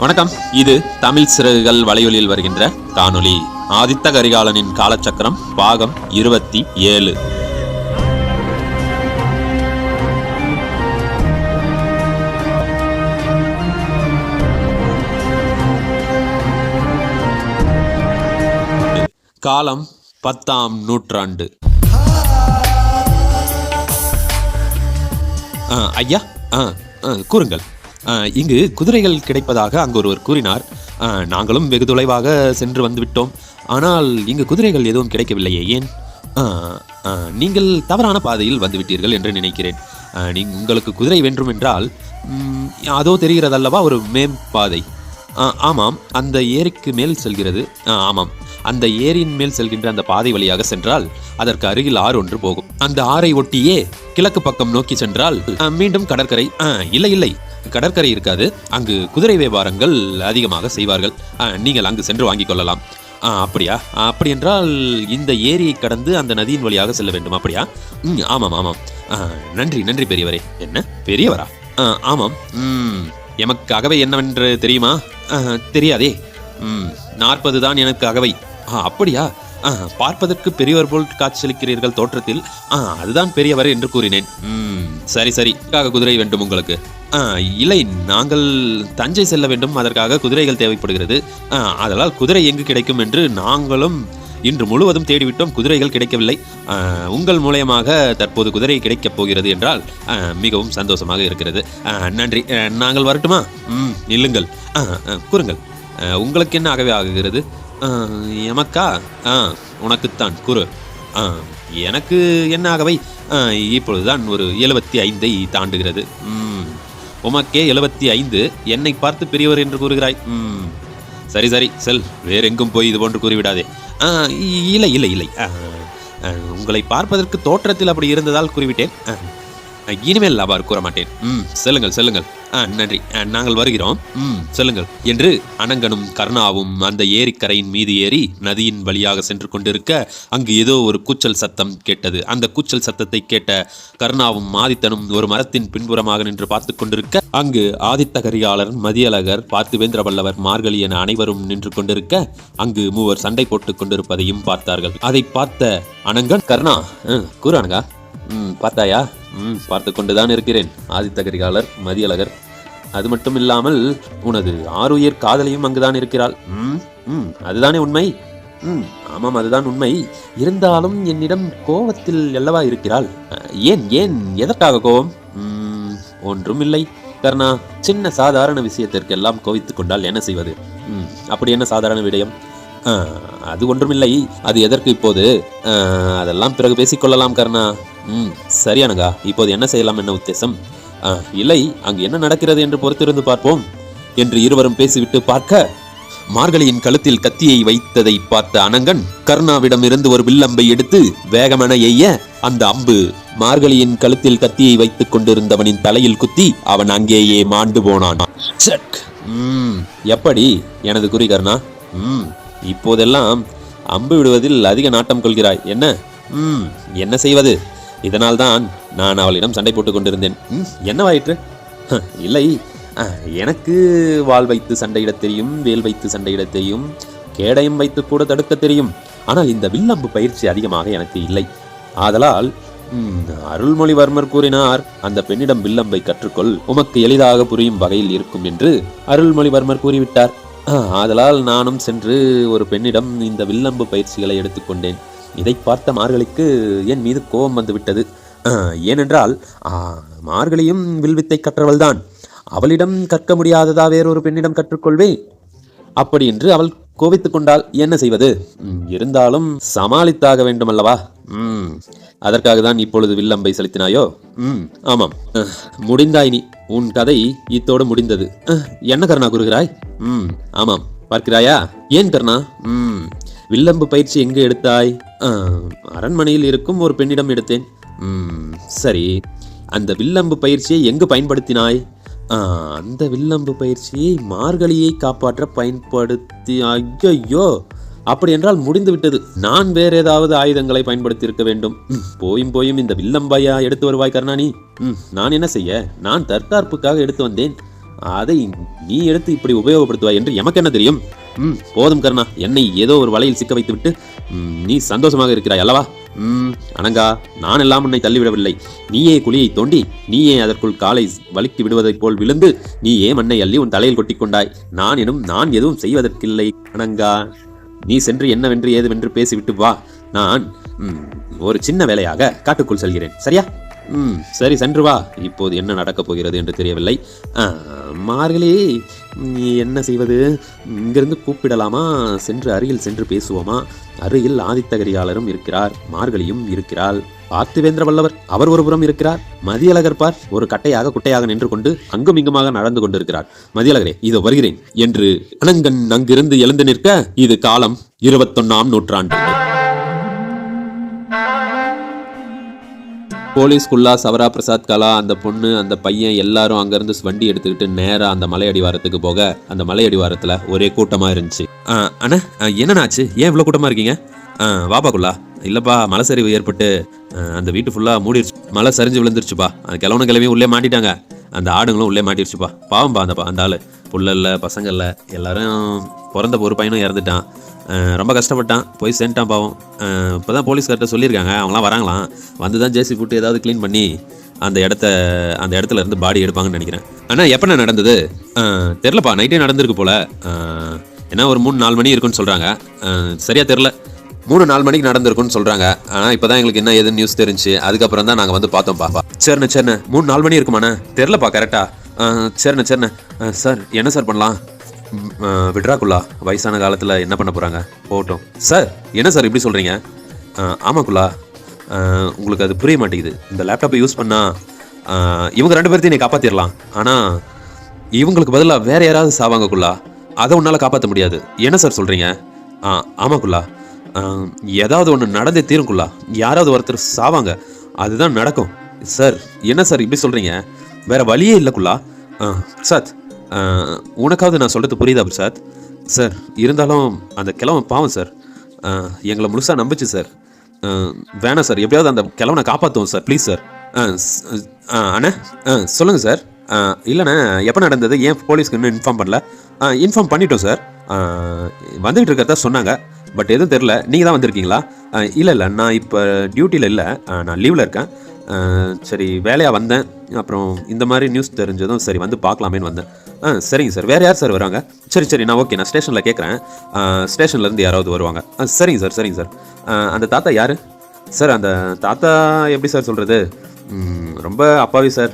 வணக்கம். இது தமிழ் சிறகுகள் வலையொலியில் வருகின்ற காணொலி ஆதித்த கரிகாலனின் காலச்சக்கரம் பாகம் இருபத்தி ஏழு. காலம் பத்தாம் நூற்றாண்டு. ஐயா கூறுங்கள். இங்கு குதிரைகள் கிடைப்பதாக அங்கு ஒருவர் கூறினார். நாங்களும் வெகு தொலைவாக சென்று வந்துவிட்டோம். ஆனால் இங்கு குதிரைகள் எதுவும் கிடைக்கவில்லையே ஏன்? நீங்கள் தவறான பாதையில் வந்துவிட்டீர்கள் என்று நினைக்கிறேன். நீங்கள் உங்களுக்கு குதிரை வேண்டும் என்றால் அதோ தெரிகிறதல்லவா ஒரு மேம்பாதை. பாதை ஆமாம் அந்த ஏரிக்கு மேல் செல்கிறது. ஆ, ஆமாம். அந்த ஏரியின் மேல் செல்கின்ற அந்த பாதை வழியாக சென்றால் அதற்கு அருகில் ஆறு ஒன்று போகும். அந்த ஆறை ஒட்டியே கிழக்கு பக்கம் நோக்கி சென்றால் மீண்டும் கடற்கரை இல்லை இல்லை கடற்கரை இருக்காது. அங்கு குதிரை வியாபாரங்கள் அதிகமாக செய்வார்கள். ஆ, நீங்கள் அங்கு சென்று வாங்கிக் கொள்ளலாம். ஆ, அப்படியா? அப்படி என்றால் இந்த ஏரியை கடந்து அந்த நதியின் வழியாக செல்ல வேண்டும் அப்படியா? ம் ஆமாம் ஆமாம். ஆ, நன்றி நன்றி பெரியவரே. என்ன? பெரியவரா? ஆ, ஆமாம். எமக்காகவே என்னவென்று தெரியுமா? தெரியாதே. ம் நாற்பது தான் எனக்கு அகவை. அப்படியா? ஆ, பார்ப்பதற்கு பெரியவர் போல் காட்சியளிக்கிறீர்கள் தோற்றத்தில். ஆ அதுதான் பெரியவர் என்று கூறினேன். ம் சரி சரி. குதிரை வேண்டும் உங்களுக்கு? ஆ இல்லை நாங்கள் தஞ்சை செல்ல வேண்டும். அதற்காக குதிரைகள் தேவைப்படுகிறது. ஆ, அதனால் குதிரை எங்கு கிடைக்கும் என்று நாங்களும் இன்று முழுவதும் தேடிவிட்டோம். குதிரைகள் கிடைக்கவில்லை. உங்கள் மூலயமாக தற்போது குதிரை கிடைக்கப் போகிறது என்றால் மிகவும் சந்தோஷமாக இருக்கிறது. நன்றி. நாங்கள் வரட்டுமா? ம் நில்லுங்கள். ஆ, கூறுங்கள். உங்களுக்கு என்ன ஆகவே ஆகுகிறது? எமக்கா? ஆ உனக்குத்தான். குரு ஆ, எனக்கு என்ன ஆகவை? இப்பொழுதுதான் ஒரு எழுபத்தி ஐந்தை தாண்டுகிறது. ம் உமக்கே எழுபத்தி ஐந்து. என்னை பார்த்து பெரியவர் என்று கூறுகிறாய். ம் சரி சரி செல். வேறெங்கும் போய் இது போன்று கூறிவிடாதே. இல்லை இல்லை இல்லை. உங்களை பார்ப்பதற்கு தோற்றத்தில் அப்படி இருந்ததால் கூறிவிட்டேன். இனிமேல் அவ்வாறு கூற மாட்டேன் ம் செல்லுங்கள் செல்லுங்கள். நன்றி. நாங்கள் வருகிறோம். ம். செல்லுங்கள். என்று அனங்கனும் கர்ணாவும் அந்த ஏரிக்கரையின் மீது ஏறி நதியின் வழியாக சென்று கொண்டிருக்க அங்கு ஏதோ ஒரு கூச்சல் சத்தம் கேட்டது. அந்த கூச்சல் சத்தத்தை கேட்ட கர்ணாவும் ஆதித்தனும் ஒரு மரத்தின் பின்புறமாக நின்று பார்த்து கொண்டிருக்க அங்கு ஆதித்த கரிகாலர் மதியழகர் பார்த்திவேந்திர வல்லவர் மார்கழி என அனைவரும் நின்று கொண்டிருக்க அங்கு மூவர் சண்டை போட்டுக் கொண்டிருப்பதையும் பார்த்தார்கள். அதை பார்த்த அனங்கன் கர்ணா "ம், கூறு அனங்கா ம் பார்த்தாயா? ம் பார்த்து கொண்டுதான் இருக்கிறேன் ஆதித்த கரிகாலர் மதியழகர். அது மட்டும் இல்லாமல் உனது ஆருயிர் காதலியும் அங்குதான் இருக்கிறாள். ம் ம் அதுதானே உண்மை? ம் ஆமாம் அதுதான் உண்மை. இருந்தாலும் என்னிடம் கோவத்தில் அல்லவா இருக்கிறாள்? ஏன் ஏன் எதற்காக கோபம்? ஒன்றும் இல்லை. கர்ணா சின்ன சாதாரண விஷயத்திற்கெல்லாம் கோவித்துக் கொண்டால் என்ன செய்வது? ம் அப்படி என்ன சாதாரண விடயம்? அது ஒன்றுமில்லை அது எதற்கு இப்போது? அதெல்லாம் பிறகு பேசிக்கொள்ளலாம் கர்ணா. ம் சரியானுங்கா இப்போது என்ன செய்யலாம் என்ன உத்தேசம்? ஆ, இல்லை அங்கு என்ன நடக்கிறது என்று பொறுத்திருந்து பார்ப்போம். என்று இருவரும் பேசிவிட்டு பார்க்க மார்கழியின் கழுத்தில் கத்தியை வைத்ததை பார்த்த அனங்கன் கர்ணாவிடம் இருந்து ஒரு வில்லம்பை எடுத்து வேகமென எய்ய அந்த அம்பு மார்கழியின் கழுத்தில் கத்தியை வைத்துக் கொண்டிருந்தவனின் தலையில் குத்தி அவன் அங்கேயே மாண்டு போனான். சக். ம், எப்படி? எனது குறி கர்ணா. ம் இப்போதெல்லாம் அம்பு விடுவதில் அதிக நாட்டம் கொள்கிறாய். என்ன? ம் என்ன செய்வது? இதனால்தான் நான் அவளிடம் சண்டை போட்டுக் கொண்டிருந்தேன். என்னவாயிற்று "ஹ, இல்லை. எனக்கு வாள் வைத்து சண்டையிடத் தெரியும் வேல் வைத்து சண்டையிடத் தெரியும் கேடயம் வைத்து கூட தடுக்க தெரியும். ஆனால் இந்த வில்லம்பு பயிற்சி அதிகமாக எனக்கு இல்லை. ஆதலால் அருள்மொழிவர்மர் கூறினார் அந்த பெண்ணிடம் வில்லம்பை கற்றுக்கொள் உமக்கு எளிதாக புரியும் வகையில் இருக்கும் என்று அருள்மொழிவர்மர் கூறிவிட்டார். ஆதலால் நானும் சென்று ஒரு பெண்ணிடம் இந்த வில்லம்பு பயிற்சிகளை எடுத்துக்கொண்டேன் இதை பார்த்த மார்கழிக்கு என் மீது கோபம் வந்துவிட்டது. ஆ, ஏனென்றால் ஆ, மார்கழியும் வில்வித்தை கற்றவள்தான். அவளிடம் கற்க முடியாததா வேறொரு பெண்ணிடம் கற்றுக்கொள்வேன்? அப்படி என்று அவள் கோபித்துக் கொண்டால் என்ன செய்வது? ம், இருந்தாலும் சமாளித்தாக வேண்டும் அல்லவா ம் அதற்காக தான் இப்பொழுது வில்லம்பை செலுத்தினாயோ? ம் ஆமாம். முடிந்தாய் நீ. உன் கதை இத்தோடு முடிந்தது. என்ன கருணா கூறுகிறாய்? ம் ஆமாம். பார்க்கிறாயா? ஏன் கருணா? ம் வில்லம்பு பயிற்சி எங்கு எடுத்தாய்? அரண்மனையில் இருக்கும் ஒரு பெண்ணிடம் எடுத்தேன். ம் சரி. அந்த வில்லம்பு பயிற்சியை எங்கு பயன்படுத்தினாய்? அந்த வில்லம்பு பயிற்சியை மார்கழியை காப்பாற்ற பயன்படுத்தி ஐயோ அப்படி என்றால் முடிந்து விட்டது. நான் வேற ஏதாவது ஆயுதங்களை பயன்படுத்தியிருக்க வேண்டும். போயும் போயும் இந்த வில்லம்பையா எடுத்து வருவாய் கருணாணி ம் நான் என்ன செய்ய? நான் தற்காப்புக்காக எடுத்து வந்தேன். அதை நீ எடுத்து இப்படி உபயோகப்படுத்துவாய் என்று எமக்கு என்ன தெரியும்? ம் போதும் கருணா. என்னை ஏதோ ஒரு வலையில் சிக்க வைத்துவிட்டு நீ சந்தோஷமாக இருக்கிறாய் அல்லவா? ம் அனங்கா நான் எல்லாம் உன்னை தள்ளிவிடவில்லை. நீயே குழியை தோண்டி நீயே அதற்குள் காலை வலித்து விடுவதைப் போல் விழுந்து நீயே மண்ணை அள்ளி உன் தலையில் கொட்டிக்கொண்டாய் நான் எனும் நான் எதுவும் செய்வதற்கில்லை அனங்கா. நீ சென்று என்னவென்று ஏதுவென்று பேசிவிட்டு வா. நான் ஒரு சின்ன வேலையாக காட்டுக்குள் செல்கிறேன். சரியா? ம் சரி சென்று வா. இப்போது என்ன நடக்கப் போகிறது என்று தெரியவில்லை. ஆ, மார்கழி என்ன செய்வது? இங்கிருந்து கூப்பிடலாமா? சென்று அருகில் சென்று பேசுவோமா? அருகில் ஆதித்தகரியாளரும் இருக்கிறார் மார்கழியும் இருக்கிறாள். பார்த்திவேந்திர வல்லவர் அவர் ஒரு புறம் இருக்கிறார். மதியழகர் பார் ஒரு கட்டையாக குட்டையாக நின்று கொண்டு அங்கும் இங்குமாக நடந்து கொண்டிருக்கிறார். மதியழகரே இதோ வருகிறேன். என்று அனங்கன் அங்கிருந்து எழுந்து நிற்க இது காலம் இருபத்தொன்னாம் நூற்றாண்டு. போலீஸ் குல்லா சவரா பிரசாத் கலா அந்த பொண்ணு அந்த பையன் எல்லாரும் அங்கேருந்து வண்டி எடுத்துக்கிட்டு நேராக அந்த மலை அடிவாரத்துக்கு போக அந்த மலை அடிவாரத்தில் ஒரே கூட்டமாக இருந்துச்சு. ஆ, அண்ணா ஆ, என்னண்ணாச்சு ஏன் இவ்வளோ கூட்டமாக இருக்கீங்க? வாப்பா குல்லா. இல்லைப்பா மலை சரிவு ஏற்பட்டு அந்த வீட்டு ஃபுல்லாக மூடிடுச்சு. மலை சரிஞ்சு விழுந்துருச்சுப்பா. அந்த கிழவன கிளவியும் உள்ளே மாட்டிட்டாங்க. அந்த ஆடுங்களும் உள்ளே மாட்டிடுச்சுப்பா. பாவம்பா அந்த பா- அந்த ஆள். புள்ளல்ல பசங்கள்ல இல்லை எல்லாரும் பிறந்த ஒரு பையனும் இறந்துட்டான். ரொம்ப கஷ்டப்பட்டான். போய் சேர்ந்துட்டான் பாவம். இப்போ தான் போலீஸ்கார்ட்ட சொல்லியிருக்காங்க. அவங்களாம் வராங்களாம். வந்து தான் ஜேசி போட்டு ஏதாவது க்ளீன் பண்ணி அந்த இடத்த அந்த இடத்துல இருந்து பாடி எடுப்பாங்கன்னு நினைக்கிறேன். ஆனால் எப்போ நடந்தது? தெரிலப்பா. நைட்டே நடந்திருக்கு போல். ஏன்னா ஒரு மூணு நாலு மணி இருக்குன்னு சொல்கிறாங்க சரியாக தெரில. மூணு நாலு மணிக்கு நடந்திருக்குன்னு சொல்கிறாங்க ஆனால் இப்போ தான் எங்களுக்கு என்ன ஏதுன்னு நியூஸ் தெரிஞ்சு அதுக்கப்புறம் தான் நாங்கள் வந்து பார்த்தோம் பாப்பா. சரிண்ணே சரிண்ணே. மூணு நாலு மணி இருக்குமாண்ணே? தெரிலப்பா கரெக்டாக சரிண்ணே சரிண்ணே. சார் என்ன சார் பண்ணலாம்? விட்ராக்குள்ளா வயசான காலத்தில் என்ன பண்ண போகிறாங்க போட்டோம் சார் என்ன சார் இப்படி சொல்கிறீங்க ஆமாக்குள்ளா. உங்களுக்கு அது புரிய மாட்டேங்குது. இந்த லேப்டாப்பை யூஸ் பண்ணால் இவங்க ரெண்டு பேர்த்தையும் நீ காப்பாற்றிடலாம் ஆனால் இவங்களுக்கு பதிலாக வேற யாராவது சாவாங்கக்குள்ளா அதை உன்னால் காப்பாற்ற முடியாது. என்ன சார் சொல்கிறீங்க ஆ ஆமாக்குள்ளா. ஏதாவது ஒன்று நடந்தே தீரும்குள்ளா. யாராவது ஒருத்தர் சாவாங்க அதுதான் நடக்கும். சார் என்ன சார் இப்படி சொல்கிறீங்க வேற வழியே இல்லைக்குள்ளா. சாத் உனக்காவது நான் சொல்கிறது புரியுதா பிரசாத்? சார் இருந்தாலும் அந்த கிழவன் பாவம் சார். எங்களை முழுசாக நம்பிச்சு சார். வேணாம் சார் எப்படியாவது அந்த கிழவனை காப்பாற்றுவோம் சார் ப்ளீஸ் சார். அண்ணே சொல்லுங்கள் சார். இல்லைண்ணே எப்போ நடந்தது? ஏன் போலீஸ்க்கு இன்னும் இன்ஃபார்ம் பண்ணல? இன்ஃபார்ம் பண்ணிட்டோம் சார். வந்துகிட்டு இருக்கிறதா சொன்னாங்க. பட் எதுவும் தெரில நீங்கள் தான் வந்திருக்கீங்களா? இல்லை இல்லை. நான் இப்போ டியூட்டியில் இல்லை. நான் லீவில் இருக்கேன். சரி வேலையாக வந்தேன். அப்புறம் இந்த மாதிரி நியூஸ் தெரிஞ்சதும் சரி வந்து பார்க்கலாமேன்னு வந்தேன். ஆ சரிங்க சார் வேறு யார் சார் வராங்க சரி சரி. நான் ஓகே நான் ஸ்டேஷனில் கேட்குறேன். ஸ்டேஷன்லேருந்து யாராவது வருவாங்க? ஆ சரிங்க சார் சரிங்க சார் அந்த தாத்தா யார்? சார் அந்த தாத்தா எப்படி சார் சொல்கிறது ரொம்ப அப்பாவி சார்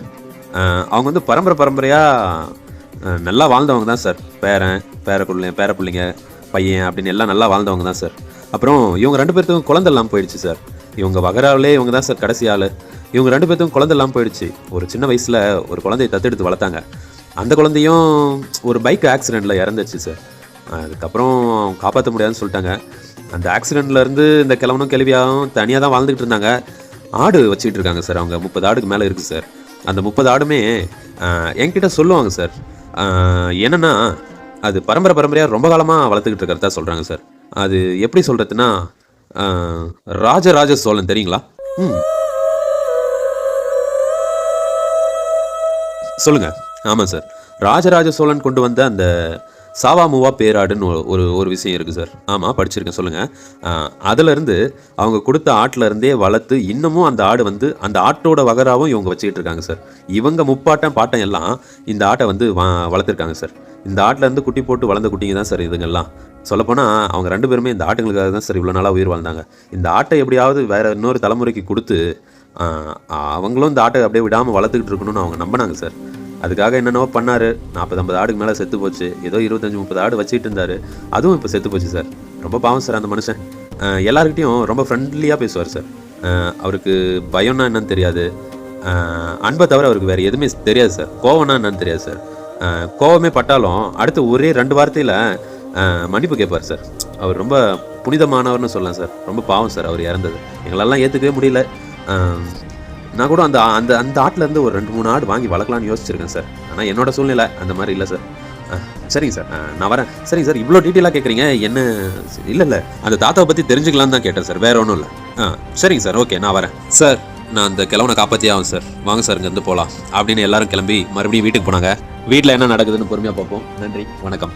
அவங்க வந்து பரம்பரை பரம்பரையாக நல்லா வாழ்ந்தவங்க தான் சார் பேரன் பேர பிள்ளைங்க பேர பிள்ளைங்க பையன் அப்படின்னு எல்லாம் நல்லா வாழ்ந்தவங்க தான் சார் அப்புறம் இவங்க ரெண்டு பேர்த்துக்கும் குழந்தெல்லாம் போயிடுச்சு சார் இவங்க வகராவிலே இவங்க தான் சார் கடைசி ஆள். இவங்க ரெண்டு பேர்த்துக்கும் குழந்தெல்லாம் போயிடுச்சு. ஒரு சின்ன வயசில் ஒரு குழந்தைய தத்தெடுத்து வளர்த்தாங்க. அந்த குழந்தையும் ஒரு பைக் ஆக்சிடெண்ட்டில் இறந்துச்சு சார் அதுக்கப்புறம் காப்பாற்ற முடியாதுன்னு சொல்லிட்டாங்க. அந்த ஆக்சிடெண்ட்லேருந்து இந்த கிழவனும் கிளவியாகவும் தனியாக தான் வாழ்ந்துகிட்டு இருந்தாங்க. ஆடு வச்சுக்கிட்டு இருக்காங்க சார் அவங்க முப்பது ஆடுக்கு மேலே இருக்குது சார் அந்த முப்பது ஆடுமே என்கிட்ட சொல்லுவாங்க சார் என்னென்னா அது பரம்பரை பரம்பரையாக ரொம்ப காலமாக வளர்த்துக்கிட்டு இருக்கிறதா சொல்கிறாங்க சார். அது எப்படி சொல்கிறதுன்னா ராஜராஜ சோழன் தெரியுங்களா? ம். சொல்லுங்க. ஆமாம் சார். ராஜராஜ சோழன் கொண்டு வந்த அந்த சாவாமுவா பேராடுன்னு ஒரு- ஒரு விஷயம் இருக்குது சார். ஆமாம் படிச்சிருக்கேன் சொல்லுங்கள் அதுலேருந்து அவங்க கொடுத்த ஆட்டிலருந்தே வளர்த்து இன்னமும் அந்த ஆடு வந்து அந்த ஆட்டோட வகராவும் இவங்க வச்சுக்கிட்டு இருக்காங்க சார். இவங்க முப்பாட்டம் பாட்டம் எல்லாம் இந்த ஆட்டை வந்து வா வளர்த்துருக்காங்க சார். இந்த ஆட்டிலருந்து குட்டி போட்டு வளர்ந்த குட்டிங்க தான் சார் இதுங்கெல்லாம். சொல்லப்போனால் அவங்க ரெண்டு பேருமே இந்த ஆட்டுங்களுக்காக தான் சார் இவ்வளோ நாளாக உயிர் வாழ்ந்தாங்க. இந்த ஆட்டை எப்படியாவது வேறு இன்னொரு தலைமுறைக்கு கொடுத்து அவங்களும் இந்த ஆட்டை அப்படியே விடாமல் வளர்த்துக்கிட்டு இருக்கணும்னு அவங்க நம்பினாங்க சார். அதுக்காக என்னென்னவோ பண்ணார். நாற்பது ஐம்பது ஆடுக்கு மேலே செத்து போச்சு. ஏதோ இருபத்தஞ்சி முப்பது ஆடு வச்சுட்டு இருந்தாரு. அதுவும் இப்போ செத்து போச்சு சார். ரொம்ப பாவம் சார் அந்த மனுஷன். எல்லாருக்கிட்டையும் ரொம்ப ஃப்ரெண்ட்லியாக பேசுவார் சார். அவருக்கு பயம்னா என்னன்னு தெரியாது. அன்பை தவிர அவருக்கு வேறு எதுவுமே தெரியாது சார். கோவம்னா என்னன்னு தெரியாது சார். கோவமே பட்டாலும் அடுத்து ஒரே ரெண்டு வார்த்தையில் மன்னிப்பு கேட்பார் சார். அவர் ரொம்ப புனிதமானவர்னு சொல்லலாம் சார். ரொம்ப பாவம் சார் அவர் இறந்தது. எங்களெல்லாம் ஏற்றுக்கவே முடியல. நான் கூட அந்த அந்த அந்த ஆட்லேருந்து ஒரு ரெண்டு மூணு ஆடு வாங்கி வளர்க்கலாம்னு யோசிச்சிருக்கேன் சார். ஆனால் என்னோட சூழ்நிலை அந்த மாதிரி இல்லை சார். ஆ, சரிங்க சார். நான் வரேன். சரிங்க சார் இவ்வளோ டீட்டெயிலாக கேட்குறீங்க என்ன இல்லை இல்லை. அந்த தாத்தாவை பற்றி தெரிஞ்சுக்கலான்னு தான் கேட்டேன் சார். வேற ஒன்றும் இல்லை. ஆ சரிங்க சார். ஓகே நான் வரேன். சார் நான் அந்த கிழவனை காப்பாற்றி ஆகும் சார். வாங்க சார் இங்கேருந்து போகலாம் அப்படின்னு எல்லாரும் கிளம்பி மறுபடியும் வீட்டுக்கு போனாங்க. வீட்டில் என்ன நடக்குதுன்னு பொறுமையாக பார்ப்போம். நன்றி. வணக்கம்.